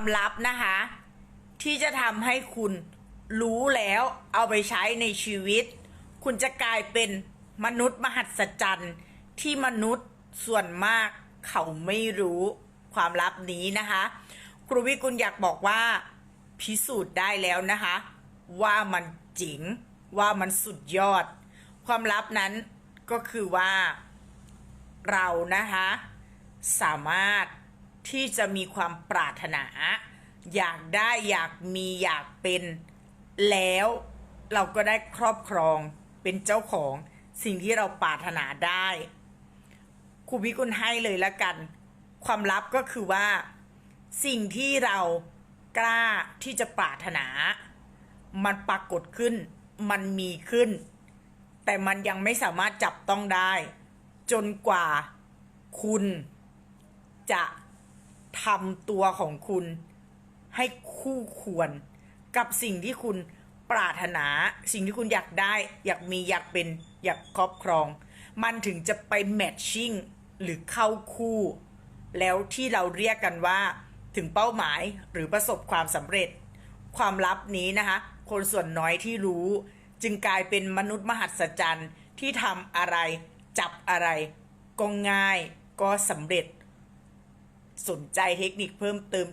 ความลับนะคะ ที่จะทำให้คุณรู้แล้วเอาไปใช้ในชีวิต คุณจะกลายเป็นมนุษย์มหัศจรรย์ที่มนุษย์ส่วนมากเขาไม่รู้ความลับนี้นะคะ ครูวิกุลอยากบอกว่าพิสูจน์ได้แล้วนะคะ ว่ามันจริงว่ามันสุดยอด ความลับนั้นก็คือว่าเรานะคะ สามารถ ที่จะมีความปรารถนา อยากได้อยากมีอยากเป็น แล้วเราก็ได้ครอบครองเป็นเจ้าของสิ่งที่เราปรารถนาได้ครูพิกุลให้เลยละกัน ความลับก็คือว่า สิ่งที่เรากล้าที่จะปรารถนา มันปรากฏขึ้น มันมีขึ้น แต่มันยังไม่สามารถจับต้องได้ จนกว่าคุณจะ ทำตัวของคุณให้คู่ควร กับสิ่งที่คุณปรารถนา สิ่งที่คุณอยากได้ อยากมีอยากเป็นอยากครอบครอง มันถึงจะไปแมทชิ่งหรือเข้าคู่ แล้วที่เราเรียกกันว่า ถึงเป้าหมายหรือประสบความสำเร็จ ความลับนี้นะคะ คนส่วนน้อยที่รู้ จึงกลายเป็นมนุษย์มหัศจรรย์ที่ทำอะไร จับอะไร ก็ง่ายก็สำเร็จ นใจเทคนิคเพิ่มเติม